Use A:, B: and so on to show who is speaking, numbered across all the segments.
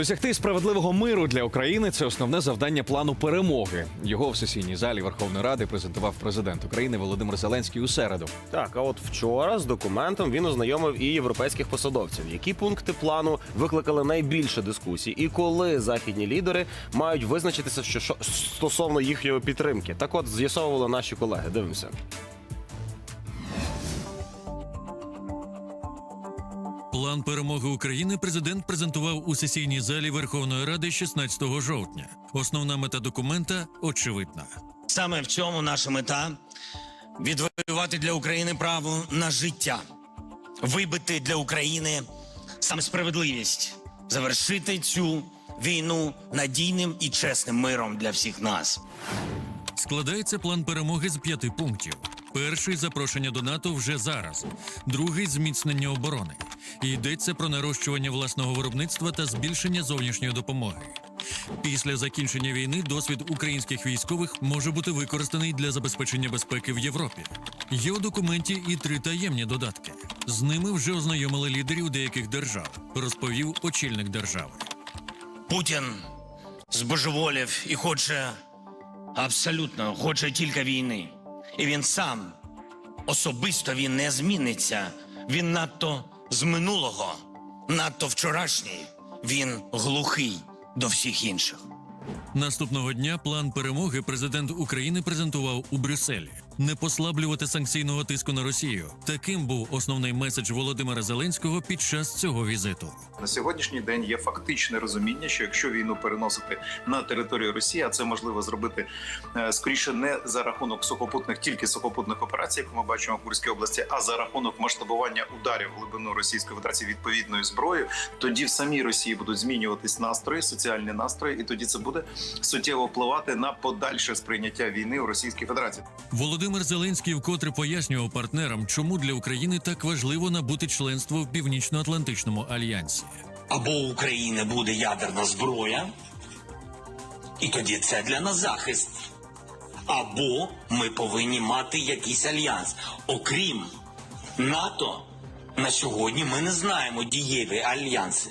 A: Досягти справедливого миру для України це основне завдання плану перемоги. Його в сесійній залі Верховної Ради презентував президент України Володимир Зеленський у середу.
B: Так, а от вчора з документом він ознайомив і європейських посадовців. Які пункти плану викликали найбільше дискусій, і коли західні лідери мають визначитися що, стосовно їхньої підтримки? Так, от з'ясовували наші колеги. Дивимося.
C: План перемоги України президент презентував у сесійній залі Верховної Ради 16 жовтня. Основна мета документа очевидна.
D: Саме в цьому наша мета відвоювати для України право на життя, вибити для України саме справедливість, завершити цю війну надійним і чесним миром для всіх нас.
C: Складається план перемоги з п'яти пунктів. Перший запрошення до НАТО вже зараз, другий зміцнення оборони. І йдеться про нарощування власного виробництва та збільшення зовнішньої допомоги. Після закінчення війни досвід українських військових може бути використаний для забезпечення безпеки в Європі. Є у документі і три таємні додатки. З ними вже ознайомили лідерів деяких держав, розповів очільник держави.
D: Путін збожеволів і хоче абсолютно хоче тільки війни. І він сам особисто він не зміниться. Він надто з минулого, надто вчорашній. Він глухий до всіх інших.
C: Наступного дня план перемоги президент України презентував у Брюсселі. Не послаблювати санкційного тиску на Росію. Таким був основний меседж Володимира Зеленського під час цього візиту.
E: На сьогоднішній день є фактичне розуміння, що якщо війну переносити на територію Росії, а це можливо зробити е, скоріше не за рахунок сухопутних, тільки сухопутних операцій, як ми бачимо в Курській області, а за рахунок масштабування ударів в глибину Російської Федерації відповідною зброєю, тоді в самій Росії будуть змінюватись настрої, соціальні настрої, і тоді це буде суттєво впливати на подальше сприйняття війни у Російській Федерації.
C: Володимир Зеленський вкотре пояснював партнерам, чому для України так важливо набути членство в Північно-Атлантичному альянсі.
F: або України буде ядерна зброя, і тоді це для нас захист. Або ми повинні мати якийсь альянс. Окрім НАТО, на сьогодні ми не знаємо дієві альянси.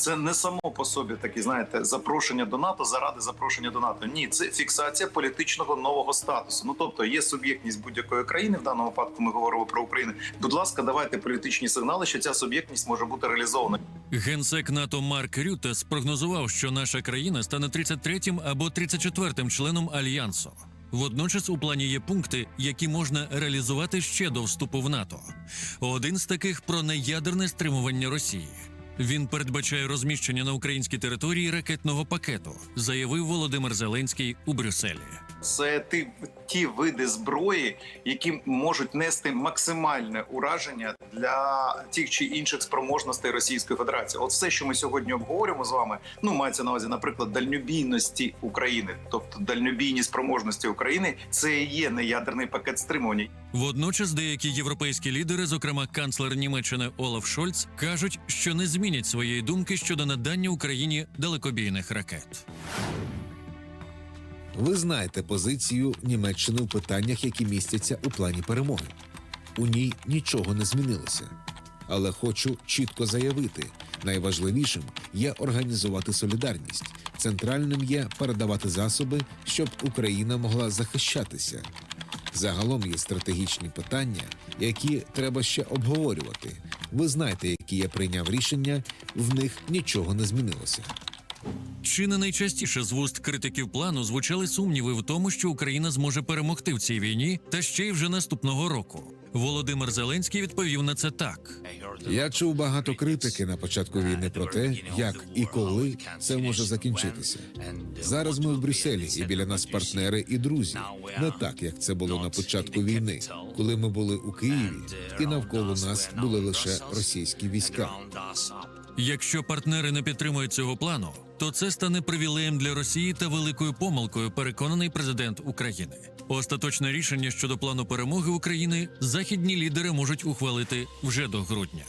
E: Це не само по собі такі, знаєте, запрошення до НАТО заради запрошення до НАТО. Ні, це фіксація політичного нового статусу. Ну тобто є суб'єктність будь-якої країни. В даному випадку ми говоримо про Україну. Будь ласка, давайте політичні сигнали, що ця суб'єктність може бути реалізована.
C: Генсек НАТО Марк Рюте спрогнозував, що наша країна стане 33-м або 34-м членом альянсу. Водночас у плані є пункти, які можна реалізувати ще до вступу в НАТО. Один з таких про неядерне стримування Росії. Він передбачає розміщення на українській території ракетного пакету, заявив Володимир Зеленський у Брюсселі.
E: Це ті, ті види зброї, які можуть нести максимальне ураження для тих чи інших спроможностей Російської Федерації. От все, що ми сьогодні обговорюємо з вами, ну мається на увазі, наприклад, дальнобійності України, тобто дальнобійні спроможності України, це є неядерний пакет стримування.
C: Водночас деякі європейські лідери, зокрема канцлер Німеччини Олаф Шольц, кажуть, що не змінять своєї думки щодо надання Україні далекобійних ракет.
G: Ви знаєте позицію Німеччини в питаннях, які містяться у плані перемоги. У ній нічого не змінилося. Але хочу чітко заявити: найважливішим є організувати солідарність. Центральним є передавати засоби, щоб Україна могла захищатися. Загалом є стратегічні питання, які треба ще обговорювати. Ви знаєте, які я прийняв рішення, в них нічого не змінилося.
C: Чи не найчастіше з вуст критиків плану звучали сумніви в тому, що Україна зможе перемогти в цій війні, та ще й вже наступного року. Володимир Зеленський відповів на це так:
G: Я чув багато критики на початку війни про те, як і коли це може закінчитися. Зараз ми в Брюсселі, і біля нас партнери і друзі. Не так, як це було на початку війни, коли ми були у Києві, і навколо нас були лише російські війська.
C: якщо партнери не підтримують цього плану, то це стане привілеєм для Росії та великою помилкою, переконаний президент України. Остаточне рішення щодо плану перемоги України західні лідери можуть ухвалити вже до грудня.